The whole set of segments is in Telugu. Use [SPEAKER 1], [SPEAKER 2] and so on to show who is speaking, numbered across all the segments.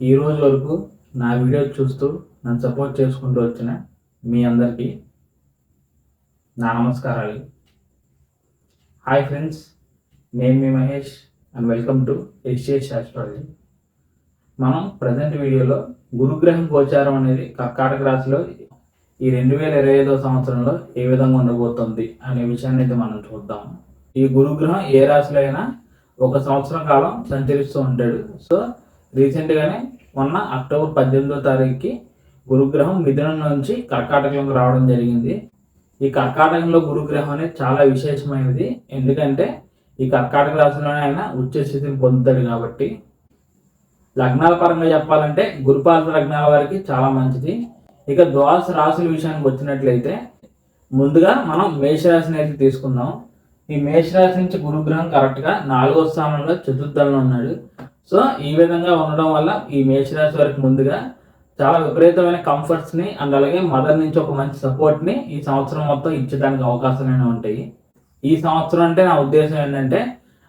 [SPEAKER 1] ఈ రోజు వరకు నా వీడియో చూస్తూ నన్ను సపోర్ట్ చేసుకుంటూ వచ్చిన మీ అందరికీ నా నమస్కారాలు. హాయ్ ఫ్రెండ్స్ నేను మీ Mahesh and welcome to SGS astrology మనం ప్రజెంట్ వీడియోలో గురుగ్రహం గోచారం అనేది కర్కాటక రాశిలో ఈ రెండు వేల ఇరవై ఐదో సంవత్సరంలో ఏ విధంగా ఉండబోతుంది అనే విషయాన్ని అయితే మనం చూద్దాం. ఈ గురుగ్రహం ఏ రాశిలో అయినా ఒక సంవత్సరం కాలం సంచరిస్తూ ఉంటాడు. సో రీసెంట్గానే మొన్న అక్టోబర్ పద్దెనిమిదో తారీఖుకి గురుగ్రహం మిథునం నుంచి కర్కాటకంలోకి రావడం జరిగింది. ఈ కర్కాటకంలో గురుగ్రహం అనేది చాలా విశేషమైనది. ఎందుకంటే ఈ కర్కాటక రాశిలోనే ఆయన ఉచ్చ స్థితిని పొందుతాడు కాబట్టి. లగ్నాల పరంగా చెప్పాలంటే గురుపాలక లగ్నాల వారికి చాలా మంచిది. ఇక ద్వాదశ రాశుల విషయానికి వచ్చినట్లయితే ముందుగా మనం మేషరాశిని అయితే తీసుకుందాం. ఈ మేషరాశి నుంచి గురుగ్రహం కరెక్ట్గా నాలుగో స్థానంలో చతుర్థంలో ఉన్నాడు. సో ఈ విధంగా ఉండడం వల్ల ఈ మేషరాశి వారికి ముందుగా చాలా విపరీతమైన కంఫర్ట్స్ని అండ్ అలాగే మదర్ నుంచి ఒక మంచి సపోర్ట్ని ఈ సంవత్సరం మొత్తం ఇచ్చడానికి అవకాశాలైనా ఉంటాయి. ఈ సంవత్సరం అంటే నా ఉద్దేశం ఏంటంటే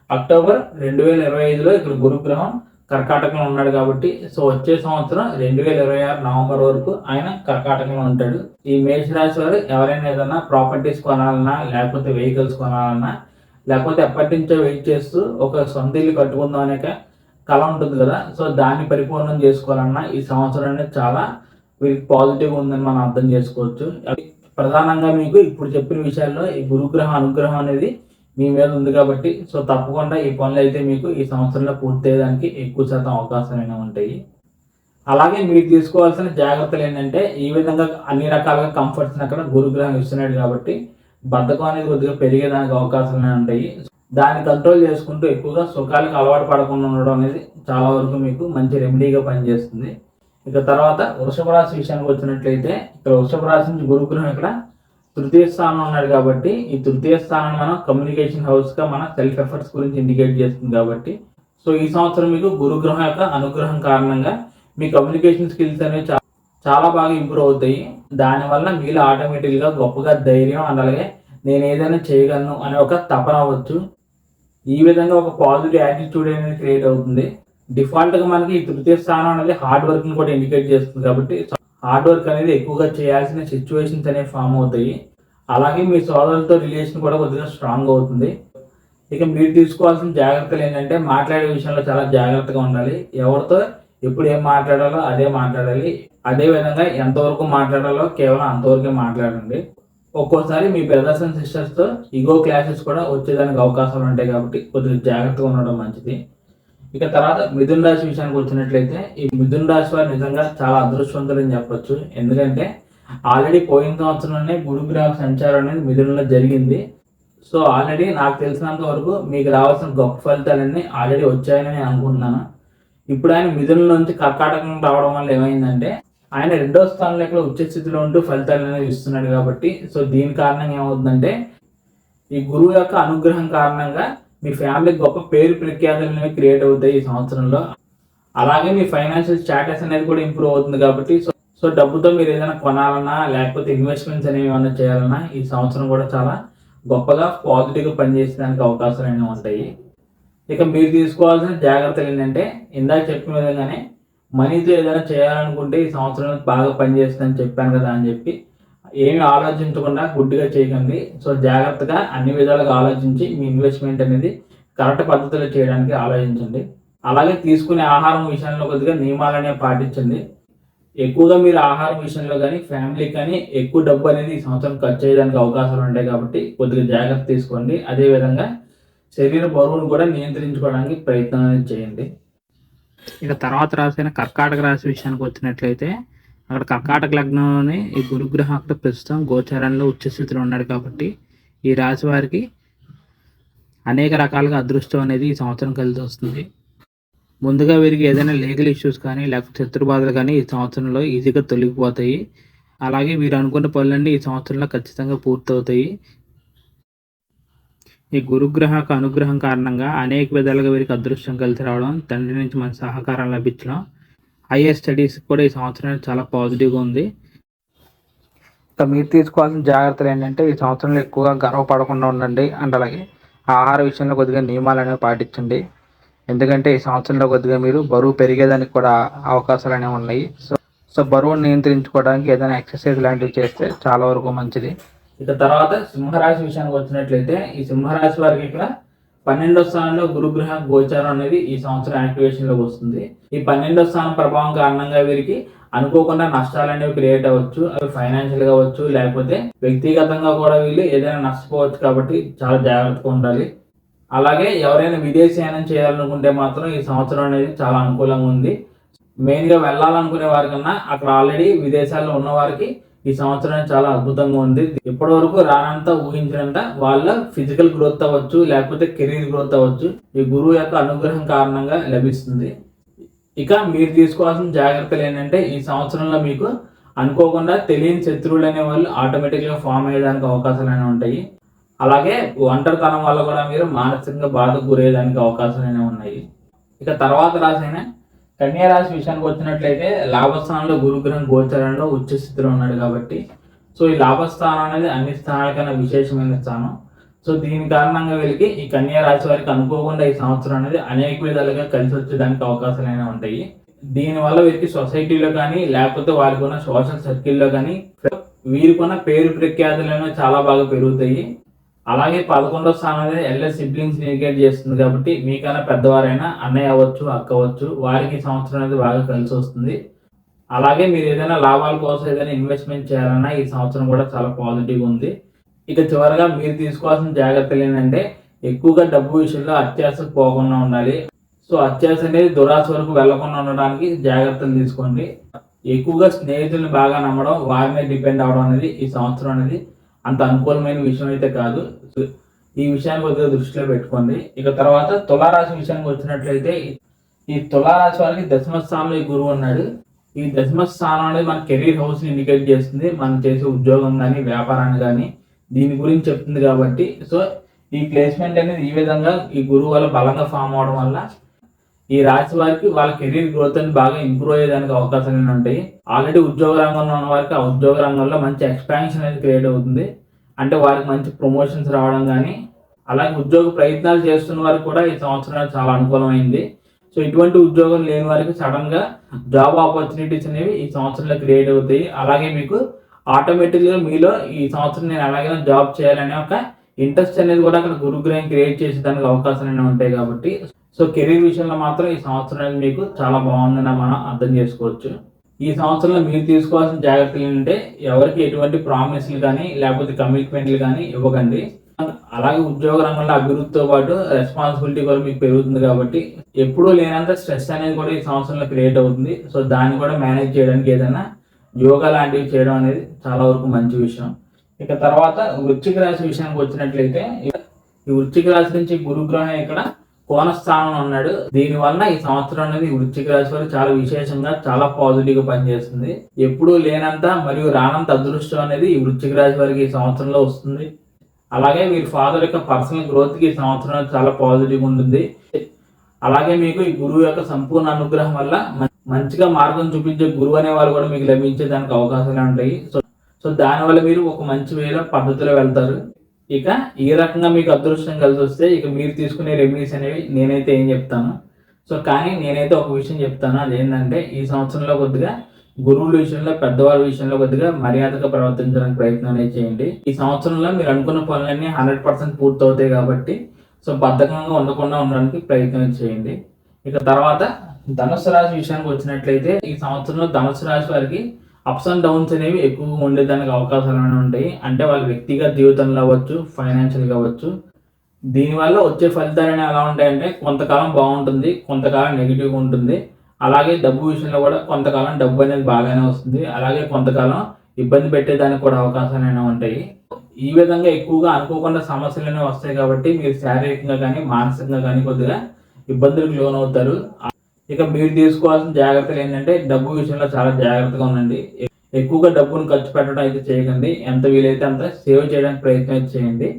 [SPEAKER 1] అక్టోబర్ రెండు వేల ఇరవై ఐదులో ఇక్కడ గురుగ్రహం కర్కాటకంలో ఉన్నాడు కాబట్టి సో వచ్చే సంవత్సరం రెండు వేల ఇరవై ఆరు నవంబర్ వరకు ఆయన కర్కాటకంలో ఉంటాడు. ఈ మేషరాశి వారు ఎవరైనా ఏదైనా ప్రాపర్టీస్ కొనాలన్నా లేకపోతే వెహికల్స్ కొనాలన్నా లేకపోతే ఎప్పటి నుంచో వెయిట్ చేస్తూ ఒక సొంత ఇల్లు కట్టుకుందాం అనేక కళ ఉంటుంది కదా. సో దాన్ని పరిపూర్ణం చేసుకోవాలన్నా ఈ సంవత్సరం అనేది చాలా వీరికి పాజిటివ్ ఉందని మనం అర్థం చేసుకోవచ్చు. ప్రధానంగా మీకు ఇప్పుడు చెప్పిన విషయాల్లో ఈ గురుగ్రహం అనుగ్రహం అనేది మీ మీద ఉంది కాబట్టి సో తప్పకుండా ఈ పనులు అయితే మీకు ఈ సంవత్సరంలో పూర్తయ్యేదానికి ఎక్కువ శాతం అవకాశాలు ఉంటాయి. అలాగే మీరు తీసుకోవాల్సిన జాగ్రత్తలు ఏంటంటే ఈ విధంగా అన్ని రకాలుగా కంఫర్ట్స్ అక్కడ గురుగ్రహం ఇస్తున్నాడు కాబట్టి బద్ధకం అనేది కొద్దిగా పెరిగేదానికి అవకాశాలు ఉంటాయి. దాన్ని కంట్రోల్ చేసుకుంటూ ఎక్కువగా సుఖాలకు అలవాటు పడకుండా ఉండడం అనేది చాలా వరకు మీకు మంచి రెమెడీగా పనిచేస్తుంది. ఇక తర్వాత వృషభ రాశి విషయానికి వచ్చినట్లయితే ఇక్కడ వృషభ రాశి నుంచి గురుగ్రహం ఇక్కడ తృతీయ స్థానం ఉన్నాడు కాబట్టి ఈ తృతీయ స్థానం మనం కమ్యూనికేషన్ హౌస్గా మన సెల్ఫ్ ఎఫర్ట్స్ గురించి ఇండికేట్ చేస్తుంది కాబట్టి. సో ఈ సంవత్సరం మీకు గురుగ్రహం యొక్క అనుగ్రహం కారణంగా మీ కమ్యూనికేషన్ స్కిల్స్ అనేవి చాలా బాగా ఇంప్రూవ్ అవుతాయి. దానివల్ల మీలో ఆటోమేటిక్గా గొప్పగా ధైర్యం అండ్ అలాగే నేను ఏదైనా చేయగలను అనే ఒక తపన అవ్వచ్చు. ఈ విధంగా ఒక పాజిటివ్ యాటిట్యూడ్ అనేది క్రియేట్ అవుతుంది. డిఫాల్ట్గా మనకి ఈ తృతీయ స్థానం అనేది హార్డ్ వర్క్ని కూడా ఇండికేట్ చేస్తుంది కాబట్టి హార్డ్ వర్క్ అనేది ఎక్కువగా చేయాల్సిన సిచ్యువేషన్స్ అనేవి ఫామ్ అవుతాయి. అలాగే మీ సోదరులతో రిలేషన్ కూడా కొద్దిగా స్ట్రాంగ్ అవుతుంది. ఇక మీరు తీసుకోవాల్సిన జాగ్రత్తలు ఏంటంటే మాట్లాడే విషయంలో చాలా జాగ్రత్తగా ఉండాలి. ఎవరితో ఎప్పుడు ఏం మాట్లాడాలో అదే మాట్లాడాలి. అదే విధంగా ఎంతవరకు మాట్లాడాలో కేవలం అంతవరకే మాట్లాడండి. ఒక్కోసారి మీ బ్రదర్స్ అండ్ సిస్టర్స్తో ఈగో క్లాసెస్ కూడా వచ్చేదానికి అవకాశాలు ఉంటాయి కాబట్టి కొద్దిగా జాగ్రత్తగా ఉండడం మంచిది. ఇక తర్వాత మిథున్ రాశి విషయానికి వచ్చినట్లయితే ఈ మిథున్ రాశి వారు నిజంగా చాలా అదృష్టవంతులు అని చెప్పొచ్చు. ఎందుకంటే ఆల్రెడీ పోయిన సంవత్సరంలోనే గురుగ్రహ సంచారం అనేది మిథునంలో జరిగింది. సో ఆల్రెడీ నాకు తెలిసినంత వరకు మీకు రావాల్సిన గొప్ప ఫలితాలన్నీ ఆల్రెడీ వచ్చాయని నేను అనుకుంటున్నాను. ఇప్పుడు ఆయన మిథునం నుంచి కర్కాటకం రావడం వల్ల ఏమైందంటే ఆయన రెండో స్థానంలో ఇక్కడ ఉచ్చ స్థితిలో ఉంటూ ఫలితాలు అనేది ఇస్తున్నాడు కాబట్టి సో దీని కారణంగా ఏమవుతుందంటే ఈ గురువు యొక్క అనుగ్రహం కారణంగా మీ ఫ్యామిలీకి గొప్ప పేరు ప్రఖ్యాతులు అనేవి క్రియేట్ అవుతాయి ఈ సంవత్సరంలో. అలాగే మీ ఫైనాన్షియల్ స్టాటస్ అనేది కూడా ఇంప్రూవ్ అవుతుంది కాబట్టి సో సో డబ్బుతో మీరు ఏదైనా కొనాలన్నా లేకపోతే ఇన్వెస్ట్మెంట్స్ అనేవి ఏమైనా చేయాలన్నా ఈ సంవత్సరం కూడా చాలా గొప్పగా పాజిటివ్గా పనిచేసేదానికి అవకాశాలు అనేవి ఉంటాయి. ఇక మీరు తీసుకోవాల్సిన జాగ్రత్తలు ఏంటంటే ఇందాక చెప్పిన విధంగానే మనీతో ఏదైనా చేయాలనుకుంటే ఈ సంవత్సరం బాగా పనిచేస్తుందని చెప్పాను కదా అని చెప్పి ఏమి ఆలోచించకుండా గుడ్డిగా చేయకండి. సో జాగ్రత్తగా అన్ని విధాలుగా ఆలోచించి మీ ఇన్వెస్ట్మెంట్ అనేది కరెక్ట్ పద్ధతిలో చేయడానికి ఆలోచించండి. అలాగే తీసుకునే ఆహారం విషయంలో కొద్దిగా నియమాలనే పాటించండి. ఎక్కువగా మీరు ఆహారం విషయంలో కానీ ఫ్యామిలీ కానీ ఎక్కువ డబ్బు అనేది ఈ సంవత్సరం ఖర్చు చేయడానికి అవకాశాలు ఉంటాయి కాబట్టి కొద్దిగా జాగ్రత్త తీసుకోండి. అదేవిధంగా శరీర బరువును కూడా నియంత్రించుకోవడానికి ప్రయత్నం అనేది చేయండి. ఇక తర్వాత రాసిన కర్కాటక రాశి విషయానికి వచ్చినట్లయితే అక్కడ కర్కాటక లగ్నంలోనే ఈ గురుగ్రహం అక్కడ ప్రస్తుతం గోచారంలో ఉచ్చస్థితిలో ఉన్నాడు కాబట్టి ఈ రాశి వారికి అనేక రకాలుగా అదృష్టం అనేది ఈ సంవత్సరం కలిసి వస్తుంది. ముందుగా వీరికి ఏదైనా లీగల్ ఇష్యూస్ కానీ లేకపోతే శత్రుబాధలు కానీ ఈ సంవత్సరంలో ఈజీగా తొలగిపోతాయి. అలాగే వీరు అనుకున్న పనులన్నీ ఈ సంవత్సరంలో ఖచ్చితంగా పూర్తవుతాయి. ఈ గురుగ్రహ అనుగ్రహం కారణంగా అనేక విధాలుగా వీరికి అదృష్టం కలిసి రావడం తండ్రి నుంచి మంచి సహకారం లభించడం హైయర్ స్టడీస్ కూడా ఈ సంవత్సరం చాలా పాజిటివ్గా ఉంది. మీరు తీసుకోవాల్సిన జాగ్రత్తలు ఏంటంటే ఈ సంవత్సరంలో ఎక్కువగా గర్వపడకుండా ఉండండి. అండ్ అలాగే ఆహార విషయంలో కొద్దిగా నియమాలు అనేవి పాటించండి. ఎందుకంటే ఈ సంవత్సరంలో కొద్దిగా మీరు బరువు పెరిగేదానికి కూడా అవకాశాలు అనేవి ఉన్నాయి. సో సో బరువును నియంత్రించుకోవడానికి ఏదైనా ఎక్సర్సైజ్ లాంటివి చేస్తే చాలా వరకు మంచిది. ఇక తర్వాత సింహరాశి విషయానికి వచ్చినట్లయితే ఈ సింహరాశి వారికి ఇక్కడ పన్నెండో స్థానంలో గురుగ్రహ గోచారం అనేది ఈ సంవత్సరం యాక్టివేషన్లోకి వస్తుంది. ఈ పన్నెండో స్థానం ప్రభావం కారణంగా వీరికి అనుకోకుండా నష్టాలు అనేవి క్రియేట్ అవ్వచ్చు. అవి ఫైనాన్షియల్గా అవ్వచ్చు లేకపోతే వ్యక్తిగతంగా కూడా వీళ్ళు ఏదైనా నష్టపోవచ్చు కాబట్టి చాలా జాగ్రత్తగా ఉండాలి. అలాగే ఎవరైనా విదేశీయానం చేయాలనుకుంటే మాత్రం ఈ సంవత్సరం అనేది చాలా అనుకూలంగా ఉంది. మెయిన్గా వెళ్ళాలనుకునే వారికన్నా అక్కడ ఆల్రెడీ విదేశాల్లో ఉన్న వారికి ఈ సంవత్సరం చాలా అద్భుతంగా ఉంది. ఇప్పటి వరకు రానంత ఊహించినంత వాళ్ళ ఫిజికల్ గ్రోత్ అవ్వచ్చు లేకపోతే కెరీర్ గ్రోత్ అవ్వచ్చు ఈ గురువు యొక్క అనుగ్రహం కారణంగా లభిస్తుంది. ఇక మీరు తీసుకోవాల్సిన జాగ్రత్తలు ఏంటంటే ఈ సంవత్సరంలో మీకు అనుకోకుండా తెలియని శత్రువులు అనే వాళ్ళు ఆటోమేటిక్గా ఫామ్ అయ్యడానికి అవకాశాలు అనేవి ఉంటాయి. అలాగే ఒంటరితనం వల్ల కూడా మీరు మానసికంగా బాధకు గురయ్యేదానికి అవకాశాలు అనేవి ఉన్నాయి. ఇక తర్వాత రాసిన కన్యా రాశి విషయానికి వచ్చినట్లయితే లాభస్థానంలో గురుగ్రహం గోచరంలో ఉచ్చ స్థితిలో ఉన్నాడు కాబట్టి సో ఈ లాభస్థానం అనేది అన్ని స్థానాలకైనా విశేషమైన స్థానం. సో దీని కారణంగా వీళ్ళకి ఈ కన్యా రాశి వారికి అనుకోకుండా ఈ సంవత్సరం అనేది అనేక విధాలుగా కలిసి వచ్చేదానికి అవకాశాలు అనేవి ఉంటాయి. దీనివల్ల వీరికి సొసైటీలో కానీ లేకపోతే వారికి ఉన్న సోషల్ సర్కిల్లో కానీ వీరికి ఉన్న పేరు ప్రఖ్యాతులు చాలా బాగా పెరుగుతాయి. అలాగే పదకొండవ స్థానం అనేది ఎల్ఎస్ సిబ్లింగ్స్ ఇండికేట్ చేస్తుంది కాబట్టి మీకన్నా పెద్దవారైనా అన్నయ్య అవ్వచ్చు అక్క అవ్వచ్చు వారికి సంవత్సరం అనేది బాగా కలిసి వస్తుంది. అలాగే మీరు ఏదైనా లాభాల కోసం ఏదైనా ఇన్వెస్ట్మెంట్ చేయాలన్నా ఈ సంవత్సరం కూడా చాలా పాజిటివ్ ఉంది. ఇక చివరిగా మీరు తీసుకోవాల్సిన జాగ్రత్తలు ఏంటంటే ఎక్కువగా డబ్బు విషయంలో అత్యాసకు పోకుండా ఉండాలి. సో అత్యాస అనేది దురాశ వరకు వెళ్ళకుండా ఉండడానికి జాగ్రత్తలు తీసుకోండి. ఎక్కువగా స్నేహితులను బాగా నమ్మడం వారి మీద డిపెండ్ అవడం అనేది ఈ సంవత్సరం అనేది అంత అనుకూలమైన విషయం అయితే కాదు. ఈ విషయాన్ని కొద్దిగా దృష్టిలో పెట్టుకోండి. ఇక తర్వాత తులారాశి విషయానికి వచ్చినట్లయితే ఈ తులారాశి వారికి దశమ స్థానంలో ఈ గురువు ఉన్నాడు. ఈ దశమ స్థానం అనేది మన కెరీర్ హౌస్ ఇండికేట్ చేస్తుంది. మనం చేసే ఉద్యోగం కానీ వ్యాపారాన్ని కానీ దీని గురించి చెప్తుంది కాబట్టి. సో ఈ ప్లేస్మెంట్ అనేది ఈ విధంగా ఈ గురువు వల్ల బలంగా ఫామ్ అవడం వల్ల ఈ రాశి వారికి వాళ్ళ కెరీర్ గ్రోత్ అని బాగా ఇంప్రూవ్ అయ్యేదానికి అవకాశాలు ఉంటాయి. ఆల్రెడీ ఉద్యోగ రంగంలో ఉన్న వారికి ఆ ఉద్యోగ రంగంలో మంచి ఎక్స్పాన్షన్ అనేది క్రియేట్ అవుతుంది. అంటే వారికి మంచి ప్రమోషన్స్ రావడం కానీ అలాగే ఉద్యోగ ప్రయత్నాలు చేస్తున్న వారికి కూడా ఈ సంవత్సరం చాలా అనుకూలమైంది. సో ఇటువంటి ఉద్యోగం లేని వారికి సడన్గా జాబ్ ఆపర్చునిటీస్ అనేవి ఈ సంవత్సరంలో క్రియేట్ అవుతాయి. అలాగే మీకు ఆటోమేటిక్గా మీలో ఈ సంవత్సరం నేను ఎలాగైనా జాబ్ చేయాలనే ఒక ఇంట్రెస్ట్ అనేది కూడా అక్కడ గురుగ్రహం క్రియేట్ చేసేదానికి అవకాశాలు ఉంటాయి కాబట్టి సో కెరీర్ విషయంలో మాత్రం ఈ సంవత్సరం మీకు చాలా బాగుందని మనం అర్థం చేసుకోవచ్చు. ఈ సంవత్సరంలో మీరు తీసుకోవాల్సిన జాగ్రత్తలు ఏంటంటే ఎవరికి ఎటువంటి ప్రామిస్లు కానీ లేకపోతే కమిట్మెంట్లు కానీ ఇవ్వకండి. అలాగే ఉద్యోగ రంగంలో అభివృద్ధితో పాటు రెస్పాన్సిబిలిటీ కూడా మీకు పెరుగుతుంది కాబట్టి ఎప్పుడూ లేనంత స్ట్రెస్ అనేది కూడా ఈ సంవత్సరంలో క్రియేట్ అవుతుంది. సో దాన్ని కూడా మేనేజ్ చేయడానికి ఏదైనా యోగా లాంటివి చేయడం అనేది చాలా వరకు మంచి విషయం. ఇక తర్వాత వృచ్చిక రాశి విషయానికి వచ్చినట్లయితే ఈ వృచ్చిక రాశి నుంచి గురుగ్రహం ఇక్కడ కోనస్థానంలో ఉన్నాడు. దీని వలన ఈ సంవత్సరం అనేది వృశ్చిక రాశి వారు చాలా విశేషంగా చాలా పాజిటివ్గా పనిచేస్తుంది. ఎప్పుడూ లేనంత మరియు రానంత అదృష్టం అనేది ఈ వృశ్చిక రాశి వారికి ఈ సంవత్సరంలో వస్తుంది. అలాగే మీరు ఫాదర్ యొక్క పర్సనల్ గ్రోత్కి ఈ సంవత్సరం చాలా పాజిటివ్ ఉంటుంది. అలాగే మీకు ఈ గురువు యొక్క సంపూర్ణ అనుగ్రహం వల్ల మంచిగా మార్గం చూపించే గురువు అనే వారు కూడా మీకు లభించే దానికి అవకాశాలు ఉంటాయి. సో సో దానివల్ల మీరు ఒక మంచి వేరే పద్ధతిలో వెళ్తారు. ఇక ఈ రకంగా మీకు అదృష్టం కలిసి వస్తే ఇక మీరు తీసుకునే రెమెడీస్ అనేవి నేనైతే ఏం చెప్తాను. సో కానీ నేనైతే ఒక విషయం చెప్తాను. అదేంటంటే ఈ సంవత్సరంలో కొద్దిగా గురువుల విషయంలో పెద్దవాళ్ళ విషయంలో కొద్దిగా మర్యాదగా ప్రవర్తించడానికి ప్రయత్నం అనేది చేయండి. ఈ సంవత్సరంలో మీరు అనుకున్న పనులన్నీ హండ్రెడ్ పర్సెంట్ పూర్తవుతాయి కాబట్టి సో బద్ధకంగా ఉండకుండా ఉండడానికి ప్రయత్నం చేయండి. ఇక తర్వాత ధనుసు రాశి విషయానికి వచ్చినట్లయితే ఈ సంవత్సరంలో ధనుసు రాశి వారికి అప్స్ అండ్ డౌన్స్ అనేవి ఎక్కువగా ఉండేదానికి అవకాశాలు ఉంటాయి. అంటే వాళ్ళ వ్యక్తిగత జీవితంలో అవ్వచ్చు ఫైనాన్షియల్ కావచ్చు దీనివల్ల వచ్చే ఫలితాలు అనేవి ఎలా ఉంటాయంటే కొంతకాలం బాగుంటుంది కొంతకాలం నెగిటివ్గా ఉంటుంది. అలాగే డబ్బు విషయంలో కూడా కొంతకాలం డబ్బు అనేది బాగానే వస్తుంది. అలాగే కొంతకాలం ఇబ్బంది పెట్టేదానికి కూడా అవకాశాలు అనేవి ఉంటాయి. ఈ విధంగా ఎక్కువగా అనుకోకుండా సమస్యలు అనేవి వస్తాయి కాబట్టి మీరు శారీరకంగా కానీ మానసికంగా కానీ కొద్దిగా ఇబ్బందులకు లోనవుతారు. ఇక మీరు తీసుకోవాల్సిన జాగ్రత్తలు ఏంటంటే డబ్బు విషయంలో చాలా జాగ్రత్తగా ఉండండి. ఎక్కువగా డబ్బును ఖర్చు పెట్టడం అయితే చేయకండి. ఎంత వీలైతే అంత సేవ్ చేయడానికి ప్రయత్నం చేయండి.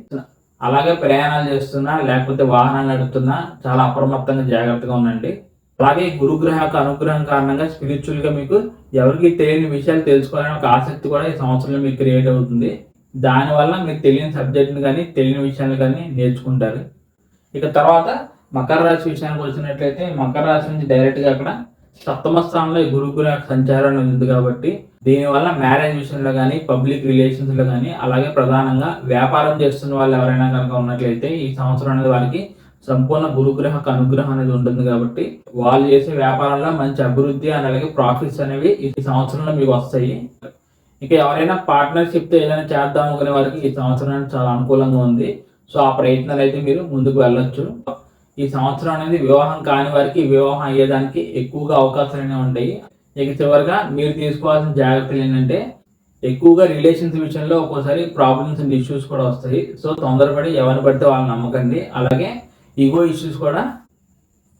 [SPEAKER 1] అలాగే ప్రయాణాలు చేస్తున్నా లేకపోతే వాహనాలు నడుపుతున్నా చాలా అప్రమత్తంగా జాగ్రత్తగా ఉండండి. అలాగే గురుగ్రహ యొక్క అనుగ్రహం కారణంగా స్పిరిచువల్గా మీకు ఎవరికి తెలియని విషయాలు తెలుసుకోవాలని ఒక ఆసక్తి కూడా ఈ సంవత్సరంలో మీకు క్రియేట్ అవుతుంది. దానివల్ల మీరు తెలియని సబ్జెక్ట్ని కానీ తెలియని విషయాలు కానీ నేర్చుకుంటారు. ఇక తర్వాత మకర రాశి విషయానికి వచ్చినట్లయితే మకర రాశి నుంచి డైరెక్ట్గా అక్కడ సప్తమ స్థానంలో గురుకుల గురుగ్రహ సంచారం ఉంది కాబట్టి దీనివల్ల మ్యారేజ్ విషయంలో కానీ పబ్లిక్ రిలేషన్స్లో కానీ అలాగే ప్రధానంగా వ్యాపారం చేస్తున్న వాళ్ళు ఎవరైనా కనుక ఉన్నట్లయితే ఈ సంవత్సరం అనేది వాళ్ళకి సంపూర్ణ గురుగ్రహ అనుగ్రహం అనేది ఉంటుంది కాబట్టి వాళ్ళు చేసే వ్యాపారంలో మంచి అభివృద్ధి అలాగే ప్రాఫిట్స్ అనేవి ఈ సంవత్సరంలో మీకు వస్తాయి. ఇక ఎవరైనా పార్ట్నర్షిప్తో ఏదైనా చేద్దాం అనుకునే వారికి ఈ సంవత్సరం చాలా అనుకూలంగా ఉంది. సో ఆ ప్రయత్నాలు అయితే మీరు ముందుకు వెళ్ళొచ్చు. ఈ సంవత్సరం అనేది వివాహం కాని వారికి వివాహం అయ్యేదానికి ఎక్కువగా అవకాశాలు ఉంటాయి. ఇక చివరిగా మీరు తీసుకోవాల్సిన జాగ్రత్తలు ఏంటంటే ఎక్కువగా రిలేషన్స్ విషయంలో ఒక్కోసారి ప్రాబ్లమ్స్ అండ్ ఇష్యూస్ కూడా వస్తాయి. సో తొందరపడి ఎవరిని పడితే వాళ్ళని నమ్మకండి. అలాగే ఈగో ఇష్యూస్ కూడా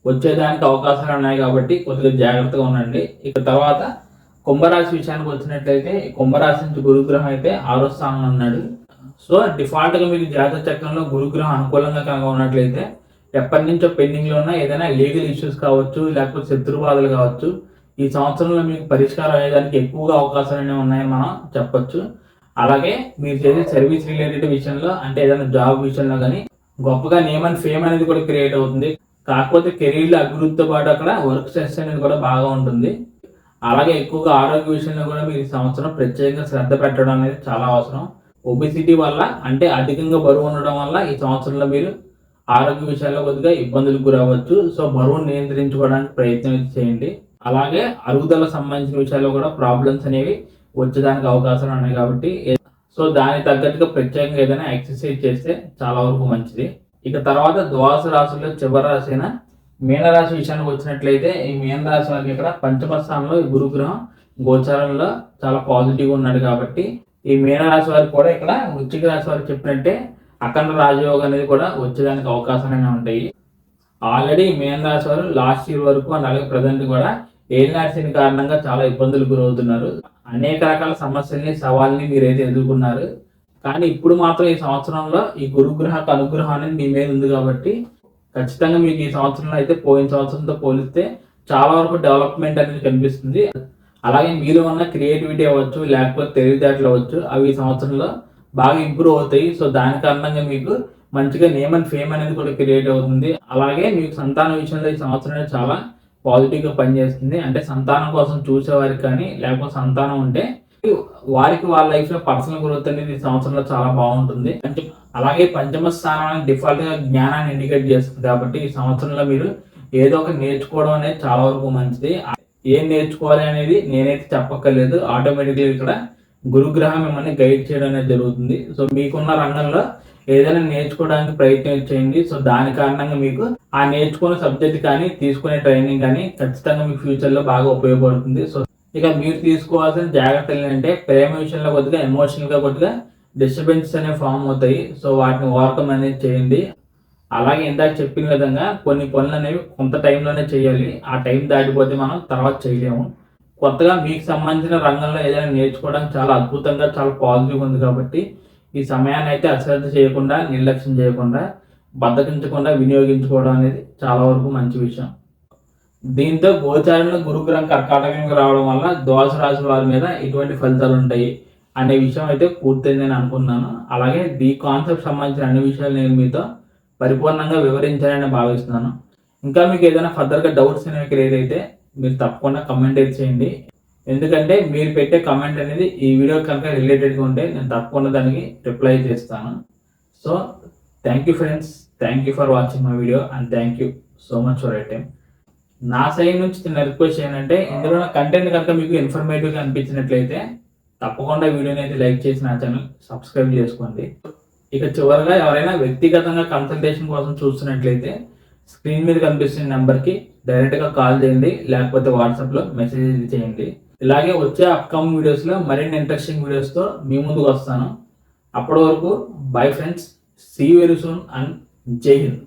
[SPEAKER 1] వచ్చేదానికి అవకాశాలు ఉన్నాయి కాబట్టి కొద్దిగా జాగ్రత్తగా ఉండండి. ఇక తర్వాత కుంభరాశి విషయానికి వచ్చినట్లయితే కుంభరాశి నుంచి గురుగ్రహం అయితే ఆరో స్థానంలో ఉన్నాడు. సో డిఫాల్ట్గా మీకు జాతక చక్రంలో గురుగ్రహం అనుకూలంగా కనుక ఉన్నట్లయితే ఎప్పటి నుంచో పెండింగ్లో ఉన్న ఏదైనా లీగల్ ఇష్యూస్ కావచ్చు లేకపోతే శత్రుబాధలు కావచ్చు ఈ సంవత్సరంలో మీకు పరిష్కారం అయ్యేదానికి ఎక్కువగా అవకాశాలు అనేవి ఉన్నాయని మనం చెప్పొచ్చు. అలాగే మీరు చేసే సర్వీస్ రిలేటెడ్ విషయంలో అంటే ఏదైనా జాబ్ విషయంలో కానీ గొప్పగా నేమ్ అండ్ ఫేమ్ అనేది కూడా క్రియేట్ అవుతుంది. కాకపోతే కెరీర్లో అభివృద్ధితో పాటు అక్కడ వర్క్ స్ట్రెస్ అనేది కూడా బాగా ఉంటుంది. అలాగే ఎక్కువగా ఆరోగ్య విషయంలో కూడా మీరు ఈ సంవత్సరం ప్రత్యేకంగా శ్రద్ధ పెట్టడం అనేది చాలా అవసరం. ఒబిసిటీ వల్ల అంటే అధికంగా బరువు ఉండడం వల్ల ఈ సంవత్సరంలో మీరు ఆరోగ్య విషయాల్లో కొద్దిగా ఇబ్బందులకు గురవ్వచ్చు. సో బరువును నియంత్రించుకోవడానికి ప్రయత్నం చేయండి. అలాగే అరుగుదల సంబంధించిన విషయాల్లో కూడా ప్రాబ్లమ్స్ అనేవి వచ్చేదానికి అవకాశాలు ఉన్నాయి కాబట్టి సో దానికి తగ్గట్టుగా ప్రత్యేకంగా ఏదైనా ఎక్సర్సైజ్ చేస్తే చాలా వరకు మంచిది. ఇక తర్వాత ద్వాదశ రాశుల్లో చివరి రాశి అయిన మీనరాశి విషయానికి వచ్చినట్లయితే ఈ మీనరాశి వారికి ఇక్కడ పంచమ స్థానంలో ఈ గురుగ్రహం గోచారంలో చాలా పాజిటివ్గా ఉన్నాడు కాబట్టి ఈ మీనరాశి వారికి కూడా ఇక్కడ వృచ్చిక రాశి వారికి చెప్పినట్టే అఖండ రాజయోగం అనేది కూడా వచ్చేదానికి అవకాశాలు ఉంటాయి. ఆల్రెడీ మేన్ రాశి వారు లాస్ట్ ఇయర్ వరకు అండ్ అలాగే ప్రజెంట్ కూడా ఏలినాటి కారణంగా చాలా ఇబ్బందులు గురవుతున్నారు. అనేక రకాల సమస్యల్ని సవాల్ని మీరైతే ఎదుర్కొన్నారు. కానీ ఇప్పుడు మాత్రం ఈ సంవత్సరంలో ఈ గురుగ్రహ అనుగ్రహం అనేది మీ మీద ఉంది కాబట్టి ఖచ్చితంగా మీకు ఈ సంవత్సరంలో అయితే పోయిన సంవత్సరంతో పోలిస్తే చాలా వరకు డెవలప్మెంట్ అనేది కనిపిస్తుంది. అలాగే మీలో ఉన్న క్రియేటివిటీ అవ్వచ్చు లేకపోతే తెలివితేటలు అవ్వచ్చు అవి ఈ సంవత్సరంలో బాగా ఇంప్రూవ్ అవుతాయి. సో దాని కారణంగా మీకు మంచిగా నేమ్ అండ్ ఫేమ్ అనేది కూడా క్రియేట్ అవుతుంది. అలాగే మీకు సంతానం విషయంలో ఈ సంవత్సరం చాలా పాజిటివ్గా పనిచేస్తుంది. అంటే సంతానం కోసం చూసేవారికి కానీ లేకపోతే సంతానం ఉంటే వారికి వాళ్ళ లైఫ్లో పర్సనల్ గ్రోత్ అనేది ఈ సంవత్సరంలో చాలా బాగుంటుంది. అంటే అలాగే పంచమ స్థానాన్ని డిఫాల్ట్గా జ్ఞానాన్ని ఇండికేట్ చేస్తుంది. కాబట్టి ఈ సంవత్సరంలో మీరు ఏదో ఒక నేర్చుకోవడం అనేది చాలా వరకు మంచిది. ఏం నేర్చుకోవాలి అనేది నేనైతే చెప్పక్కర్లేదు. ఆటోమేటిక్గా ఇక్కడ గురుగ్రహం మిమ్మల్ని గైడ్ చేయడం అనేది జరుగుతుంది. సో మీకున్న రంగంలో ఏదైనా నేర్చుకోవడానికి ప్రయత్నం చేయండి. సో దాని కారణంగా మీకు ఆ నేర్చుకునే సబ్జెక్ట్ కానీ తీసుకునే ట్రైనింగ్ కానీ ఖచ్చితంగా మీ ఫ్యూచర్లో బాగా ఉపయోగపడుతుంది. సో ఇక మీరు తీసుకోవాల్సిన జాగ్రత్తలు ఏంటంటే ప్రేమ విషయంలో కొద్దిగా ఎమోషనల్గా కొద్దిగా డిస్టర్బెన్సెస్ అనేవి ఫామ్ అవుతాయి. సో వాటిని ఓవర్కమ్ అనేది చేయండి. అలాగే ఇందాక చెప్పిన విధంగా కొన్ని పనులు అనేవి కొంత టైంలోనే చేయాలి. ఆ టైం దాటిపోతే మనం తర్వాత చేయలేము. కొత్తగా మీకు సంబంధించిన రంగంలో ఏదైనా నేర్చుకోవడానికి చాలా అద్భుతంగా చాలా పాజిటివ్ ఉంది కాబట్టి ఈ సమయాన్ని అయితే అశ్రద్ధ చేయకుండా నిర్లక్ష్యం చేయకుండా బద్దకించకుండా వినియోగించుకోవడం అనేది చాలా వరకు మంచి విషయం. దీంతో గోచారంలో గురుగ్రహం కర్కాటకంగా రావడం వల్ల దోష రాశి వారి మీద ఎటువంటి ఫలితాలు ఉంటాయి అనే విషయం అయితే పూర్తయిందని అనుకున్నాను అలాగే ఈ కాన్సెప్ట్ సంబంధించిన అన్ని విషయాలు నేను మీతో పరిపూర్ణంగా వివరించాలని భావిస్తున్నాను. ఇంకా మీకు ఏదైనా ఫర్దర్గా డౌట్స్ అనేవి క్రియేట్ అయితే మీరు తప్పకుండా కమెంట్ అయితే చేయండి. ఎందుకంటే మీరు పెట్టే కమెంట్ అనేది ఈ వీడియో కనుక రిలేటెడ్గా ఉంటే నేను తప్పకుండా దానికి రిప్లై చేస్తాను. So thank you friends thank you for watching my video and thank you so much for your time నా సైడ్ నుంచి చిన్న రిక్వెస్ట్ ఏంటంటే ఇందులో కంటెంట్ కనుక మీకు ఇన్ఫర్మేటివ్గా అనిపించినట్లయితే తప్పకుండా వీడియోని అయితే లైక్ చేసి నా ఛానల్ సబ్స్క్రైబ్ చేసుకోండి. ఇక చివరిగా ఎవరైనా వ్యక్తిగతంగా కన్సల్టేషన్ కోసం చూస్తున్నట్లయితే స్క్రీన్ మీద కనిపిస్తున్న నెంబర్కి డైరెక్ట్గా కాల్ చేయండి లేకపోతే వాట్సాప్లో మెసేజ్ చేయండి. ఇలాగే వచ్చే అప్కమింగ్ వీడియోస్లో మరిన్ని ఇంట్రెస్టింగ్ వీడియోస్తో మీ ముందుకు వస్తాను. అప్పటి వరకు bye friends see very soon and జై హింద్